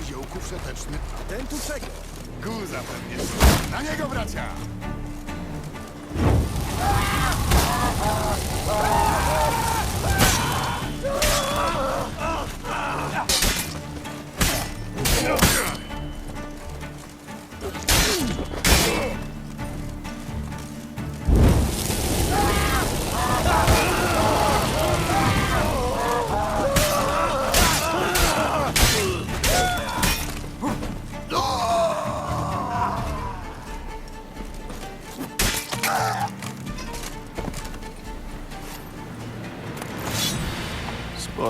niziołku wszeteczny. A ten tu czego? Guza pewnie. Na niego, bracia!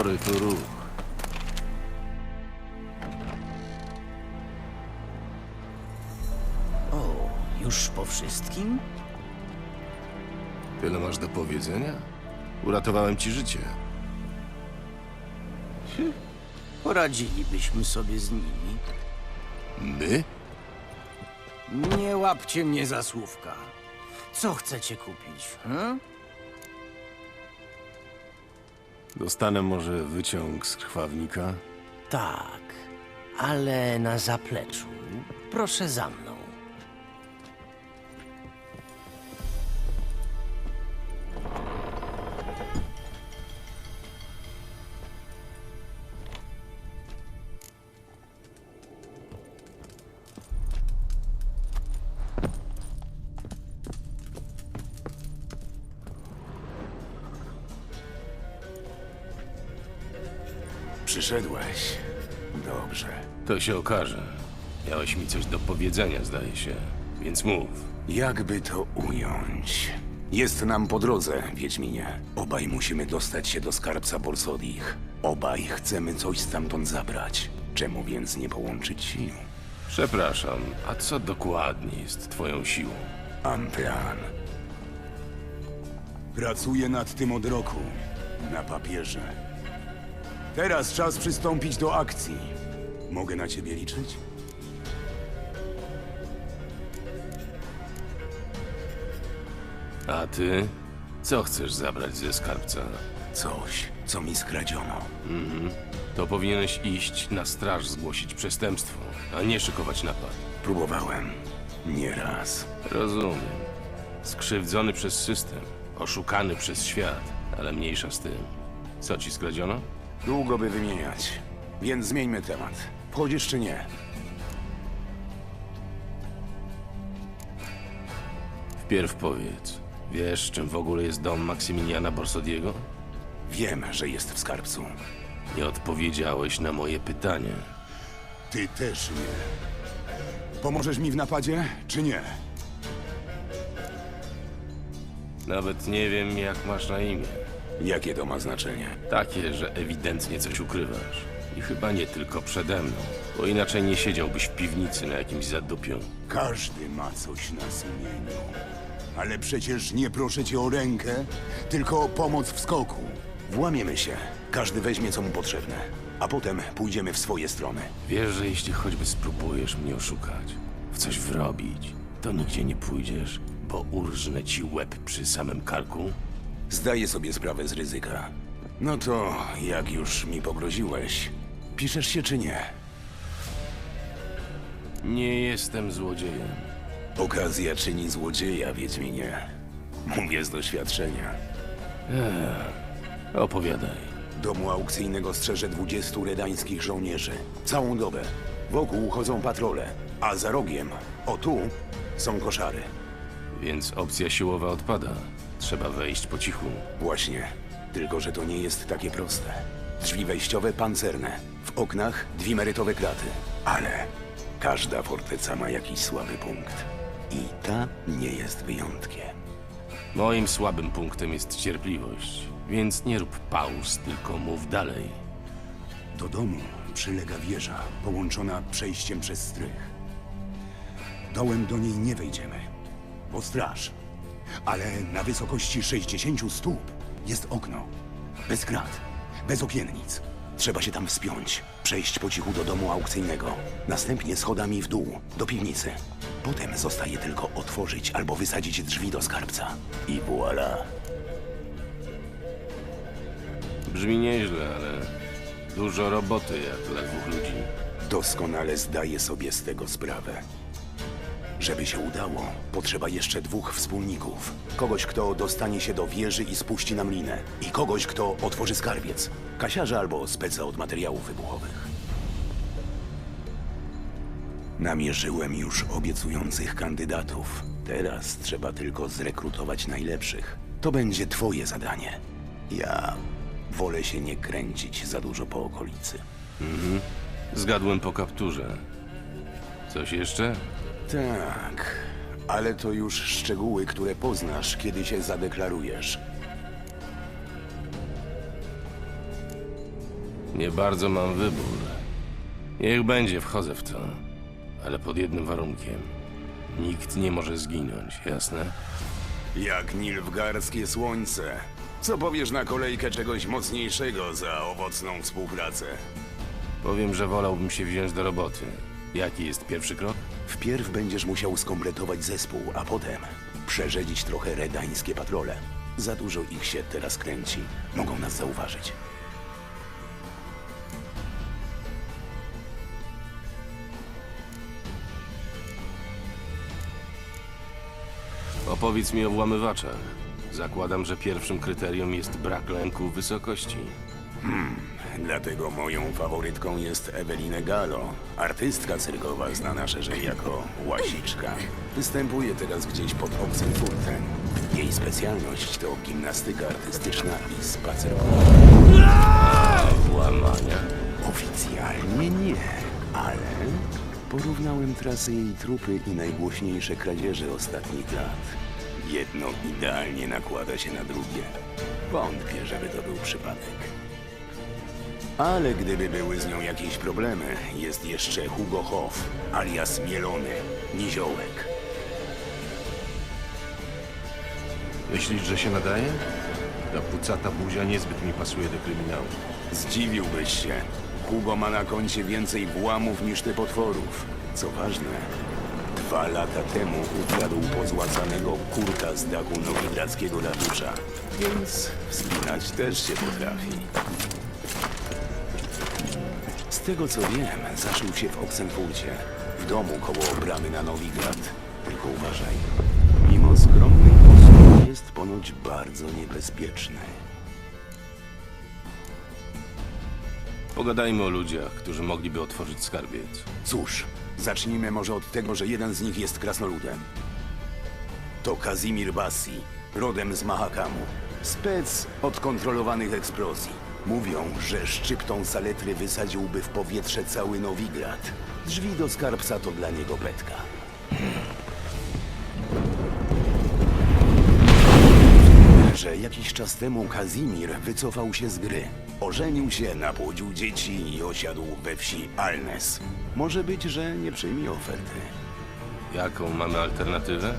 Spory tu ruch. O, już po wszystkim? Tyle masz do powiedzenia? Uratowałem ci życie. Poradzilibyśmy sobie z nimi. My? Nie łapcie mnie za słówka. Co chcecie kupić? Hm? Dostanę może wyciąg z krwawnika? Tak, ale na zapleczu. Proszę za mną. Przyszedłeś. Dobrze. To się okaże. Miałeś mi coś do powiedzenia, zdaje się. Więc mów. Jakby to ująć? Jest nam po drodze, Wiedźminie. Obaj musimy dostać się do skarbca Borsodich. Obaj chcemy coś stamtąd zabrać. Czemu więc nie połączyć sił? Przepraszam, a co dokładnie jest twoją siłą? Plan. Pracuję nad tym od roku. Na papierze. Teraz czas przystąpić do akcji. Mogę na ciebie liczyć? A ty? Co chcesz zabrać ze skarbca? Coś, co mi skradziono. To powinieneś iść na straż zgłosić przestępstwo, a nie szykować napad. Próbowałem. Nieraz. Rozumiem. Skrzywdzony przez system, oszukany przez świat, ale mniejsza z tym. Co ci skradziono? Długo by wymieniać. Więc zmieńmy temat. Wchodzisz czy nie? Wpierw powiedz, wiesz czym w ogóle jest dom Maksymiliana Borsodiego? Wiem, że jest w skarbcu. Nie odpowiedziałeś na moje pytanie. Ty też nie. Pomożesz mi w napadzie, czy nie? Nawet nie wiem, jak masz na imię. Jakie to ma znaczenie? Takie, że ewidentnie coś ukrywasz. I chyba nie tylko przede mną, bo inaczej nie siedziałbyś w piwnicy na jakimś zadupiu. Każdy ma coś na sumieniu. Ale przecież nie proszę cię o rękę, tylko o pomoc w skoku. Włamiemy się. Każdy weźmie, co mu potrzebne. A potem pójdziemy w swoje strony. Wiesz, że jeśli choćby spróbujesz mnie oszukać, w coś wrobić, to nigdzie nie pójdziesz, bo urżnę ci łeb przy samym karku? Zdaję sobie sprawę z ryzyka. No to, jak już mi pogroziłeś, piszesz się czy nie? Nie jestem złodziejem. Okazja czyni złodzieja, Wiedźminie. Mówię z doświadczenia. Opowiadaj. Domu aukcyjnego strzeże 20 redańskich żołnierzy. Całą dobę. Wokół chodzą patrole, a za rogiem, o tu, są koszary. Więc opcja siłowa odpada. Trzeba wejść po cichu. Właśnie. Tylko, że to nie jest takie proste. Drzwi wejściowe pancerne. W oknach dwimerytowe kraty. Ale każda forteca ma jakiś słaby punkt. I ta nie jest wyjątkiem. Moim słabym punktem jest cierpliwość, więc nie rób pauz, tylko mów dalej. Do domu przylega wieża, połączona przejściem przez strych. Dołem do niej nie wejdziemy, bo straż. Ale na wysokości 60 stóp jest okno. Bez krat, bez okiennic. Trzeba się tam wspiąć, przejść po cichu do domu aukcyjnego, następnie schodami w dół, do piwnicy. Potem zostaje tylko otworzyć albo wysadzić drzwi do skarbca. I voila. Brzmi nieźle, ale dużo roboty jak dla dwóch ludzi. Doskonale zdaję sobie z tego sprawę. Żeby się udało, potrzeba jeszcze dwóch wspólników. Kogoś, kto dostanie się do wieży i spuści nam linę. I kogoś, kto otworzy skarbiec. Kasiarza albo speca od materiałów wybuchowych. Namierzyłem już obiecujących kandydatów. Teraz trzeba tylko zrekrutować najlepszych. To będzie twoje zadanie. Ja wolę się nie kręcić za dużo po okolicy. Zgadłem po kapturze. Coś jeszcze? Tak, ale to już szczegóły, które poznasz, kiedy się zadeklarujesz. Nie bardzo mam wybór. Niech będzie, wchodzę w to. Ale pod jednym warunkiem. Nikt nie może zginąć, jasne? Jak nilfgarskie słońce. Co powiesz na kolejkę czegoś mocniejszego za owocną współpracę? Powiem, że wolałbym się wziąć do roboty. Jaki jest pierwszy krok? Wpierw będziesz musiał skompletować zespół, a potem przerzedzić trochę redańskie patrole. Za dużo ich się teraz kręci. Mogą nas zauważyć. Opowiedz mi o włamywaczach. Zakładam, że pierwszym kryterium jest brak lęku wysokości. Dlatego moją faworytką jest Ewelina Gallo, artystka cyrkowa znana szerzej jako Łasiczka. Występuje teraz gdzieś pod Oxenfurtem. Jej specjalność to gimnastyka artystyczna i spacer. Włamania? Oficjalnie nie, ale porównałem trasy jej trupy i najgłośniejsze kradzieże ostatnich lat. Jedno idealnie nakłada się na drugie. Wątpię, żeby to był przypadek. Ale gdyby były z nią jakieś problemy, jest jeszcze Hugo Hoff, alias Mielony, Niziołek. Myślisz, że się nadaje? Ta pucata buzia niezbyt mi pasuje do kryminału. Zdziwiłbyś się. Hugo ma na koncie więcej włamów niż ty potworów. Co ważne, dwa lata temu ukradł pozłacanego kurta z dachu nowigradzkiego ratusza. Więc wspinać też się potrafi. Z tego co wiem, zaszył się w Oksenfurcie, w domu koło bramy na Nowigrad. Tylko uważaj. Mimo skromnej osoby jest ponoć bardzo niebezpieczny. Pogadajmy o ludziach, którzy mogliby otworzyć skarbiec. Cóż, zacznijmy może od tego, że jeden z nich jest krasnoludem. To Kazimir Bassi, rodem z Mahakamu. Spec od kontrolowanych eksplozji. Mówią, że szczyptą saletry wysadziłby w powietrze cały Nowigrad. Drzwi do skarbca to dla niego petka. że jakiś czas temu Kazimir wycofał się z gry. Ożenił się, napłodził dzieci i osiadł we wsi Alnes. Może być, że nie przyjmie oferty. Jaką mamy alternatywę?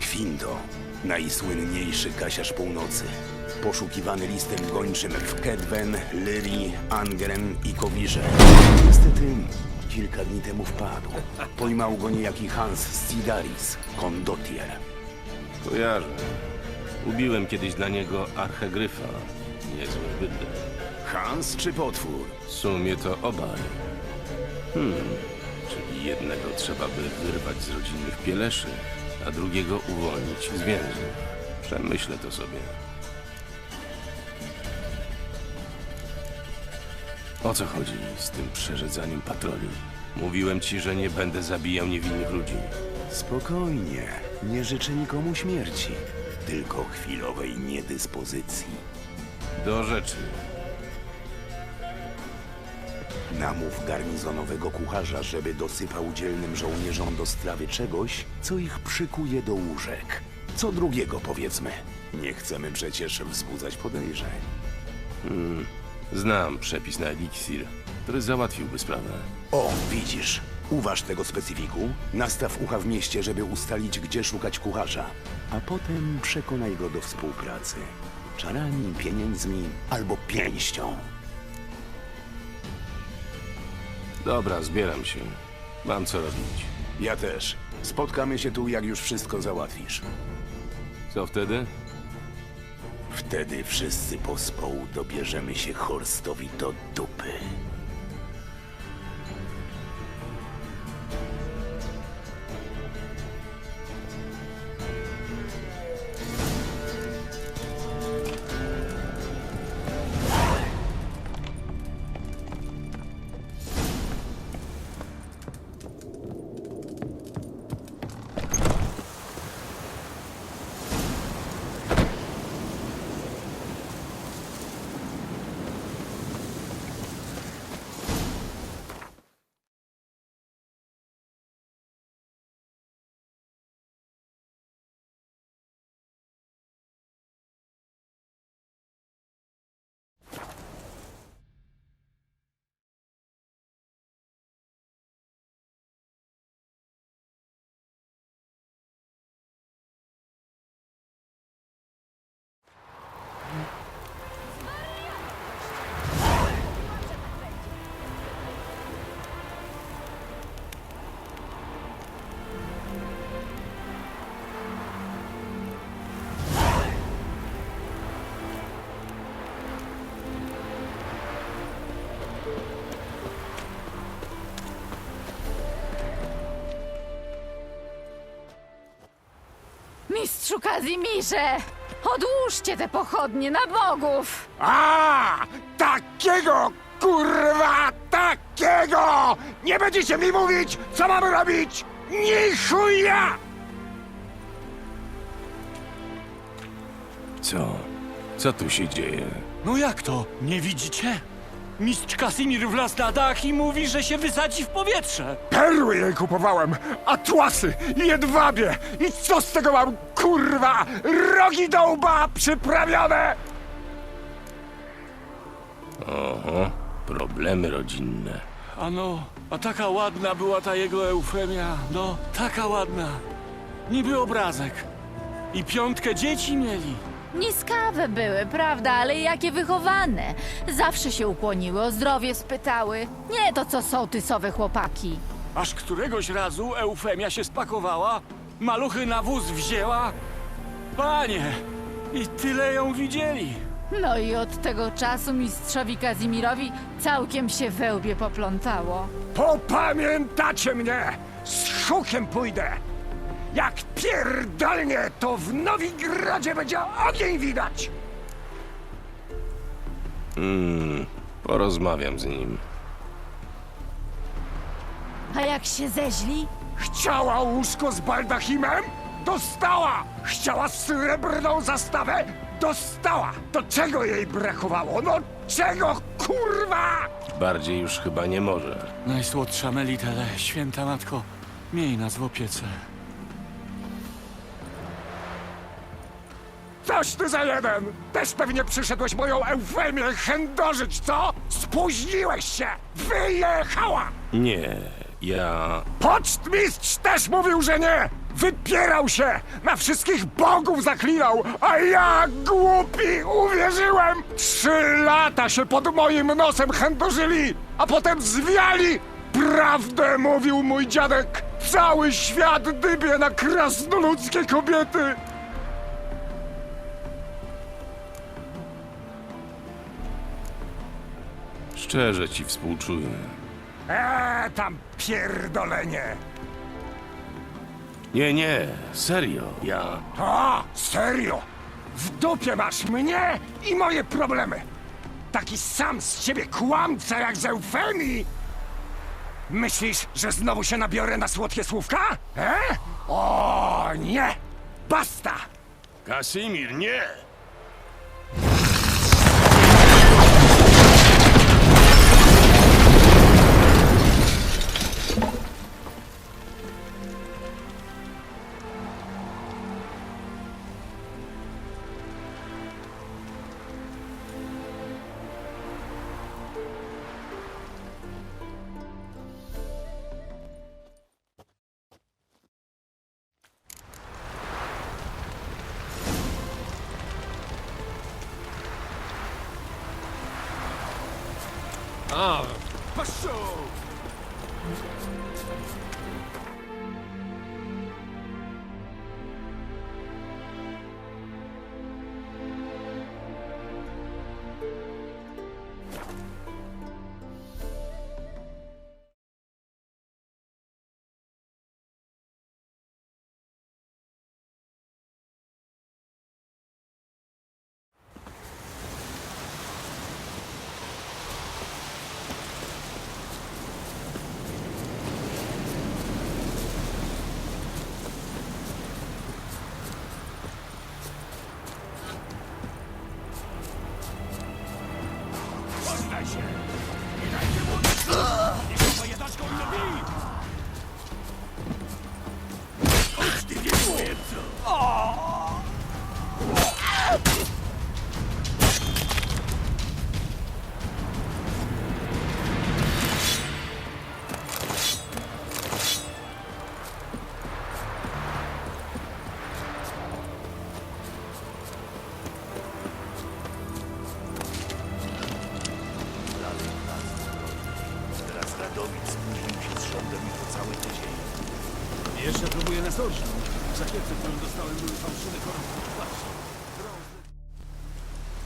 Kwindo, najsłynniejszy kasiarz północy. Poszukiwany listem gończym w Kedwen, Lyrii, Angren i Kowirze. Niestety kilka dni temu wpadł. Pojmał go niejaki Hans Stidaris, kondotier. Kojarzę. Ubiłem kiedyś dla niego archegryfa. Niezły bydle. Hans czy potwór? W sumie to obaj. Hmm, czyli jednego trzeba by wyrwać z rodzinnych pieleszy, a drugiego uwolnić z więzów. Przemyślę to sobie. O co chodzi z tym przerzedzaniem patroli? Mówiłem ci, że nie będę zabijał niewinnych ludzi. Spokojnie, nie życzę nikomu śmierci, tylko chwilowej niedyspozycji. Do rzeczy. Namów garnizonowego kucharza, żeby dosypał dzielnym żołnierzom do strawy czegoś, co ich przykuje do łóżek. Co drugiego, powiedzmy. Nie chcemy przecież wzbudzać podejrzeń. Znam przepis na eliksir, który załatwiłby sprawę. O, widzisz. Uważ tego specyfiku, nastaw ucha w mieście, żeby ustalić, gdzie szukać kucharza, a potem przekonaj go do współpracy. Czarami, pieniędzmi albo pięścią. Dobra, zbieram się. Mam co robić. Ja też. Spotkamy się tu, jak już wszystko załatwisz. Co wtedy? Wtedy wszyscy pospołu dobierzemy się Horstowi do dupy. Mistrzu Kazimirze! Odłóżcie te pochodnie na bogów! A, takiego, kurwa, takiego! Nie będziecie mi mówić, co mam robić! Ni chuja! Co? Co tu się dzieje? No jak to? Nie widzicie? Mistrz Kasimir wlazł na dach i mówi, że się wysadzi w powietrze. Perły jej kupowałem, atłasy, jedwabie! I co z tego mam, kurwa? Rogi do łba przyprawione! Oho, problemy rodzinne. Ano, a taka ładna była ta jego eufemia. No, taka ładna. Niby obrazek. I piątkę dzieci mieli. Niskawe były, prawda, ale jakie wychowane. Zawsze się ukłoniły, o zdrowie spytały. Nie to, co sołtysowe chłopaki. Aż któregoś razu eufemia się spakowała, maluchy na wóz wzięła. Panie, i tyle ją widzieli. No i od tego czasu mistrzowi Kazimirowi całkiem się we łbie poplątało. Popamiętacie mnie! Z hukiem pójdę! Jak pierdolnie, to w Nowigradzie będzie ogień widać! Porozmawiam z nim. A jak się zeźli? Chciała łóżko z baldachimem? Dostała! Chciała srebrną zastawę? Dostała! Do czego jej brakowało? No czego, kurwa? Bardziej już chyba nie może. Najsłodsza Melitele, święta matko, miej nas w opiece. Coś ty za jeden! Też pewnie przyszedłeś moją Eufemię chędożyć, co? Spóźniłeś się! Wyjechała! Nie, ja... Pocztmistrz też mówił, że nie! Wypierał się! Na wszystkich bogów zaklinał! A ja, głupi, uwierzyłem! Trzy lata się pod moim nosem chędożyli, a potem zwiali! Prawdę mówił mój dziadek! Cały świat dybie na krasnoludzkie kobiety! Szczerze ci współczuję. Eee, tam pierdolenie! Nie, nie, serio, ja... A, serio? W dupie masz mnie i moje problemy. Taki sam z ciebie kłamca jak z Eufemii. Myślisz, że znowu się nabiorę na słodkie słówka? E? O, nie! Basta! Kasimir, nie!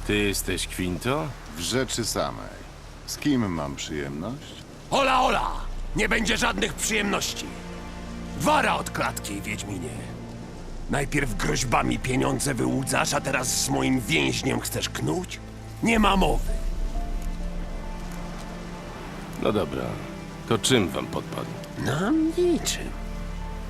Ty jesteś Quinto? W rzeczy samej. Z kim mam przyjemność? Ola, ola! Nie będzie żadnych przyjemności. Wara od klatki, Wiedźminie. Najpierw groźbami pieniądze wyłudzasz, a teraz z moim więźniem chcesz knuć? Nie ma mowy. No dobra, to czym wam podpadł? Nam niczym.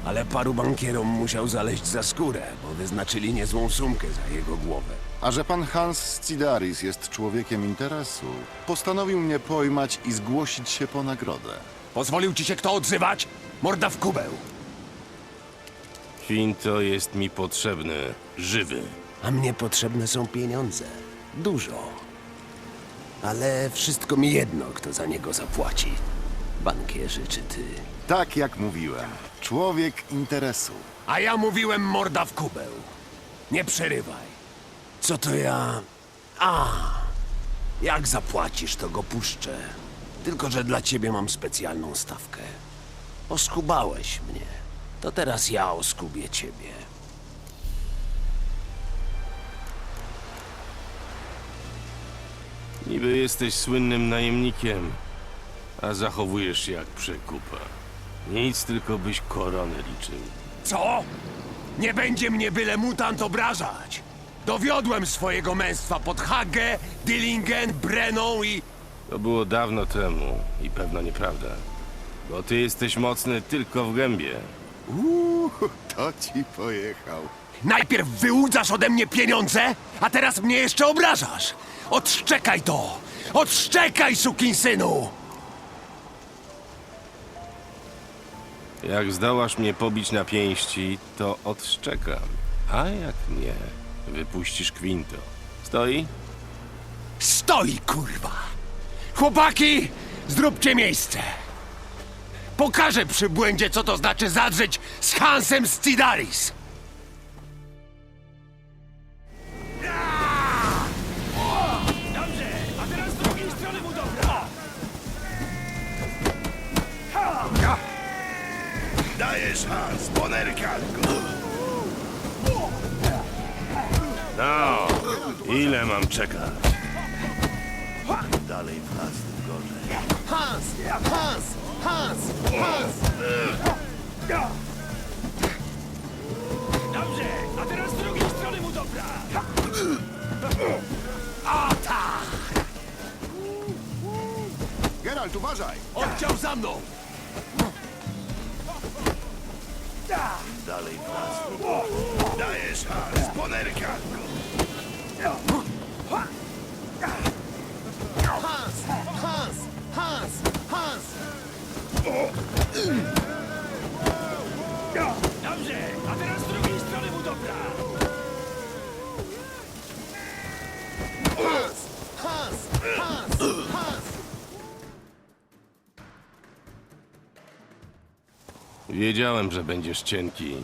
Ale paru bankierom musiał zaleźć za skórę, bo wyznaczyli niezłą sumkę za jego głowę. A że pan Hans Scidaris jest człowiekiem interesu, postanowił mnie pojmać i zgłosić się po nagrodę. Pozwolił ci się kto odzywać? Morda w kubeł. Quinto jest mi potrzebny, żywy. A mnie potrzebne są pieniądze. Dużo. Ale wszystko mi jedno, kto za niego zapłaci. Bankierzy czy ty. Tak jak mówiłem, człowiek interesu. A ja mówiłem morda w kubeł. Nie przerywaj. Co to ja... A, jak zapłacisz, to go puszczę. Tylko, że dla ciebie mam specjalną stawkę. Oskubałeś mnie. To teraz ja oskubię ciebie. Niby jesteś słynnym najemnikiem, a zachowujesz się jak przekupa. Nic, tylko byś koronę liczył. Co? Nie będzie mnie byle mutant obrażać. Dowiodłem swojego męstwa pod Hagę, Dillingen, Brenną i... To było dawno temu i pewno nieprawda. Bo ty jesteś mocny tylko w gębie. Uuu, to ci pojechał. Najpierw wyłudzasz ode mnie pieniądze, a teraz mnie jeszcze obrażasz. Odszczekaj to! Odszczekaj, sukinsynu! Jak zdołasz mnie pobić na pięści, to odszczekam. A jak nie, wypuścisz Quinto. Stoi? Stoi, kurwa! Chłopaki, zróbcie miejsce! Pokażę przy błędzie, co to znaczy zadrzeć z Hansem Stidaris! Dajesz, Hans, ponerkal go! No, ile mam czekać? Dalej w nas, tym gorzej. Hans! Hans! Hans! Hans! Dobrze, a teraz z drugiej strony mu dobra! A tak! Geralt, uważaj! Oddział za mną! Dalej w nas, Dajesz, Hans, ponerkal Wiedziałem, że będziesz cienki,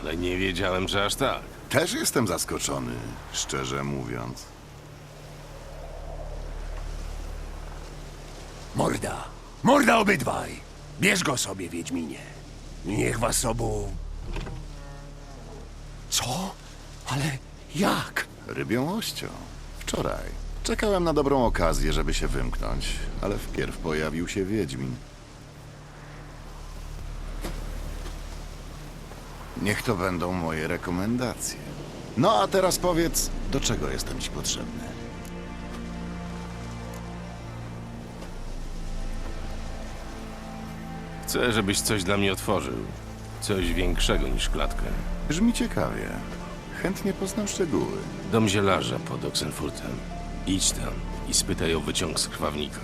ale nie wiedziałem, że aż tak. Też jestem zaskoczony, szczerze mówiąc. Morda! Morda obydwaj! Bierz go sobie, Wiedźminie. Niech was obu... Co? Ale jak? Rybią ością. Wczoraj. Czekałem na dobrą okazję, żeby się wymknąć, ale wpierw pojawił się Wiedźmin. Niech to będą moje rekomendacje. No a teraz powiedz, do czego jestem ci potrzebny? Chcę, żebyś coś dla mnie otworzył. Coś większego niż klatkę. Brzmi ciekawie. Chętnie poznam szczegóły. Dom zielarza pod Oxenfurtem. Idź tam i spytaj o wyciąg z krwawnika.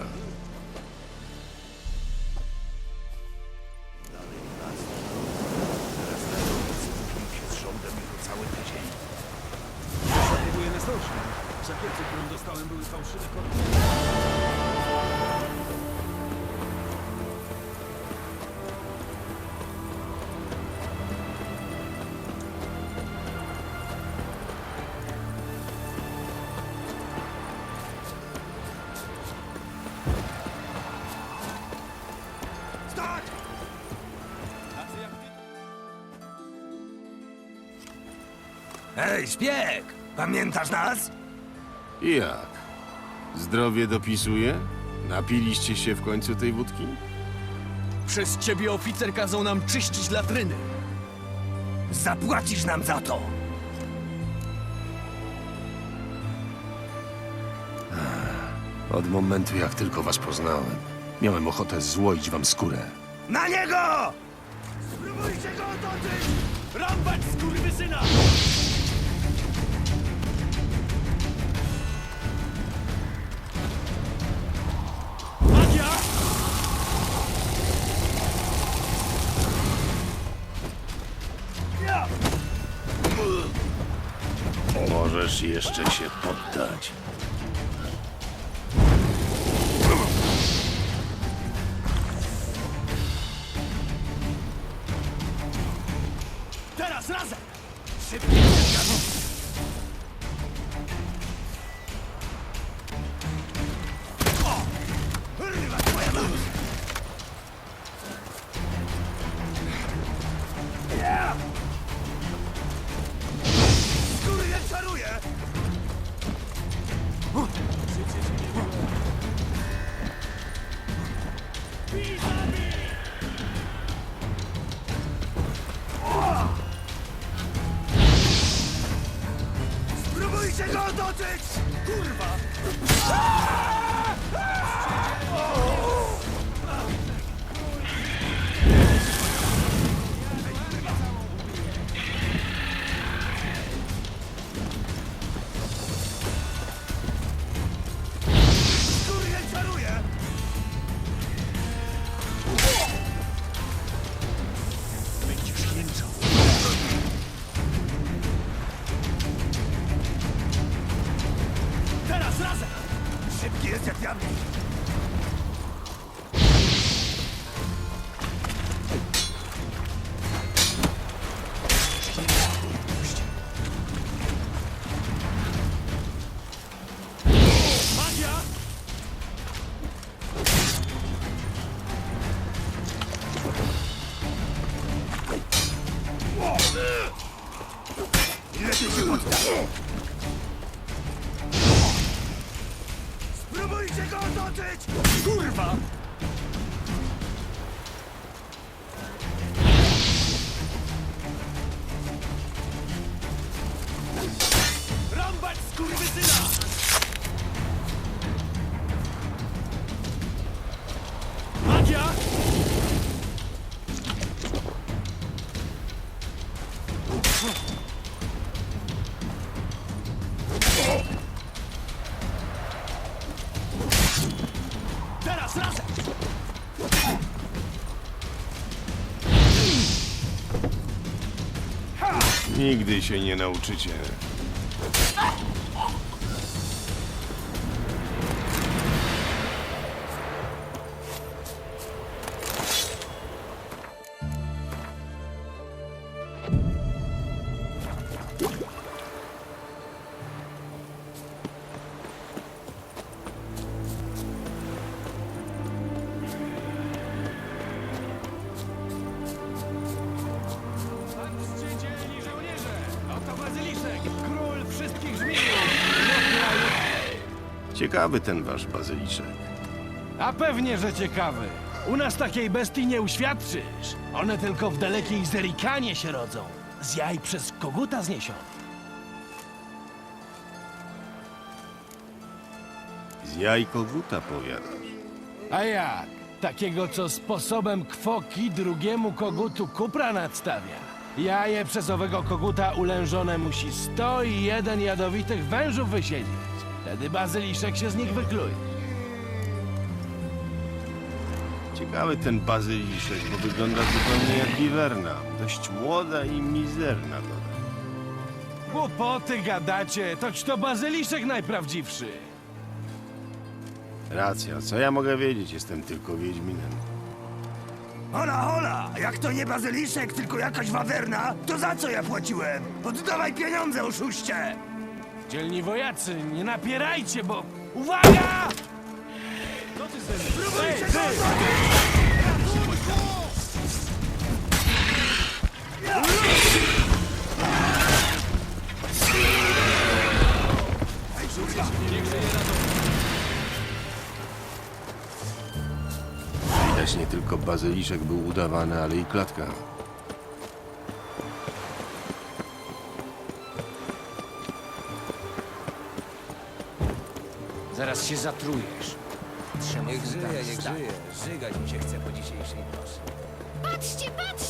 Ej, szpieg! Pamiętasz nas? I jak? Zdrowie dopisuje? Napiliście się w końcu tej wódki? Przez ciebie oficer kazał nam czyścić latryny. Zapłacisz nam za to! Od momentu, jak tylko was poznałem, miałem ochotę złoić wam skórę. Na niego! Spróbujcie go otoczyć! Rąbać skurwysyna! Magia! Jeszcze się poddać. Nigdy się nie nauczycie. Ciekawy ten wasz bazyliszek. A pewnie, że ciekawy. U nas takiej bestii nie uświadczysz. One tylko w dalekiej Zerikanie się rodzą. Z jaj przez koguta zniesione. Z jaj koguta powiadasz. A jak? Takiego, co sposobem kwoki drugiemu kogutu kupra nadstawia. Jaje przez owego koguta ulężone musi sto i jeden jadowitych wężów wysiedzieć. Wtedy bazyliszek się z nich wykluje. Ciekawy ten bazyliszek, bo wygląda zupełnie jak wiwerna. Dość młoda i mizerna dodaj. Głupoty gadacie, toć to bazyliszek najprawdziwszy. Racja, co ja mogę wiedzieć? Jestem tylko Wiedźminem. Hola, hola! Jak to nie bazyliszek, tylko jakaś wawerna, to za co ja płaciłem? Oddawaj pieniądze, oszuście! Dzielni wojacy, nie napierajcie, bo... Uwaga! Spróbujcie go Widać nie tylko bazyliszek był udawany, ale i klatka. Zaraz się zatrujesz. Trzeba Niech żyje, niech stać. żyje. Żygać mi się chce po dzisiejszej nocy. Patrzcie, patrzcie!